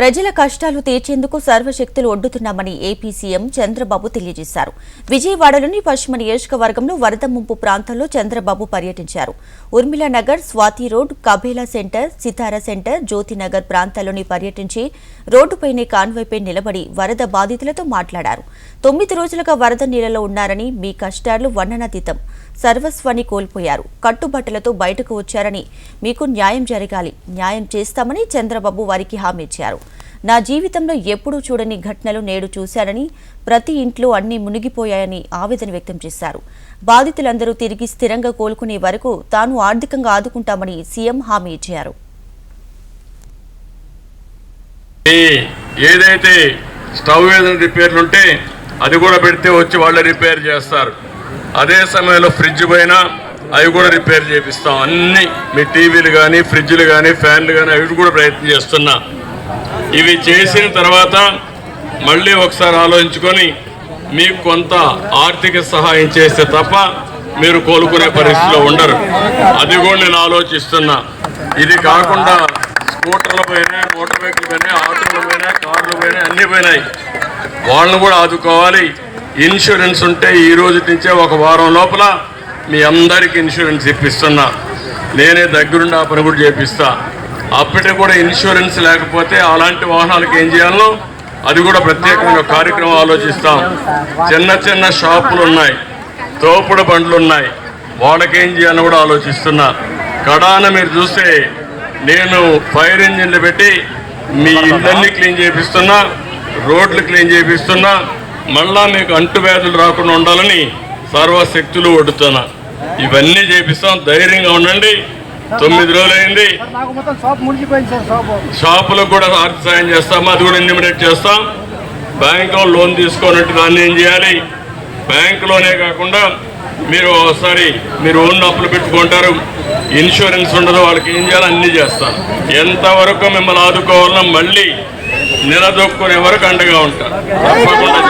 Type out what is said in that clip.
ప్రజల కష్టాలు తీర్చేందుకు సర్వశక్తులు ఒడ్డుతున్నామని ఏపీ సీఎం చంద్రబాబు తెలియజేశారు. విజయవాడలోని పశ్చిమ నియోజకవర్గంలో వరద ముంపు ప్రాంతాల్లో చంద్రబాబు పర్యటించారు. Urmila Nagar Swathi road Kabela centre Sitara centre Jyothinagar ప్రాంతాల్లోని పర్యటించి రోడ్డుపైనే కాన్వాయ్పై నిలబడి వరద బాధితులతో మాట్లాడారు. తొమ్మిది రోజులుగా వరద నీళ్ళలో ఉన్నారని మీ కష్టాలు వర్ణనాతీతం సర్వస్వాన్ని కోల్పోయారు. కట్టుబట్టలతో బయటకు వచ్చారని మీకు న్యాయం జరగాలి. న్యాయం చేస్తామని చంద్రబాబు వారికి హామీ ఇచ్చారు. నా జీవితంలో ఎప్పుడూ చూడని ఘటనలు నేడు చూశానని ప్రతి ఇంట్లో అన్నీ మునిగిపోయాయని ఆవేదన వ్యక్తం చేశారు. బాధితులందరూ తిరిగి స్థిరంగా కోలుకునే వరకు తాను ఆర్థికంగా ఆదుకుంటామని సీఎం హామీ ఇచ్చారు. ఏదైతే స్టవ్ ఏదైనా రిపేర్లు ఉంటే అది కూడా పెడితే వచ్చి వాళ్ళే రిపేర్ చేస్తారు. అదే సమయంలో ఫ్రిడ్జ్ పైన అవి కూడా రిపేర్ చేపిస్తాం. అన్నీ మీ టీవీలు కానీ ఫ్రిడ్జ్లు కానీ ఫ్యాన్లు కానీ అవి కూడా ప్రయత్నం చేస్తున్నా. ఇవి చేసిన తర్వాత మళ్ళీ ఒకసారి ఆలోచించుకొని మీకు కొంత ఆర్థిక సహాయం చేస్తే తప్ప మీరు కోలుకునే పరిస్థితిలో ఉండరు. అది కూడా నేను ఆలోచిస్తున్నా. ఇది కాకుండా స్కూటర్ల పోయినాయి మోటార్ బైక్లు పోయినాయి ఆటోలు పోయినాయి కార్లు పోయినాయి అన్నీ పోయినాయి. వాళ్ళని కూడా ఆదుకోవాలి. ఇన్సూరెన్స్ ఉంటే ఈ రోజు నుంచే ఒక వారం లోపల మీ అందరికి ఇన్సూరెన్స్ ఇప్పిస్తున్నా. నేనే దగ్గరుండి ఆ పని కూడా చేపిస్తాను అప్పటికి కూడా ఇన్సూరెన్స్ లేకపోతే అలాంటి వాహనాలకు ఏం చేయాలో అది కూడా ప్రత్యేకంగా కార్యక్రమం ఆలోచిస్తాం. చిన్న చిన్న షాపులు ఉన్నాయి తోపుడు బండ్లు ఉన్నాయి. వాళ్ళకేం చేయాలని కూడా ఆలోచిస్తున్నా. కడాన మీరు చూస్తే నేను ఫైర్ ఇంజిన్లు పెట్టి మీ ఇళ్ళన్నీ క్లీన్ చేపిస్తున్నా రోడ్లు క్లీన్ చేపిస్తున్నా. మళ్ళా మీకు అంటువ్యాధులు రాకుండా ఉండాలని సర్వశక్తులు ఒడుతున్నా. ఇవన్నీ చేపిస్తాం ధైర్యంగా ఉండండి. తొమ్మిది రోజులైంది. షాపులకు కూడా ఆర్థిక సాయం చేస్తాం అది కూడా ఇన్నిమిడేట్ చేస్తాం. బ్యాంకులో లోన్ తీసుకున్నట్టు దాన్ని ఏం చేయాలి? బ్యాంకులోనే కాకుండా మీరు ఒకసారి మీరు ఓన్ అప్పులు పెట్టుకుంటారు. ఇన్సూరెన్స్ ఉండదు వాళ్ళకి ఏం చేయాలో అన్నీ చేస్తాను ఎంతవరకు మిమ్మల్ని ఆదుకోవాలన్నా మళ్ళీ నిలదొక్కునే వరకు అండగా ఉంటాను తప్పకుండా.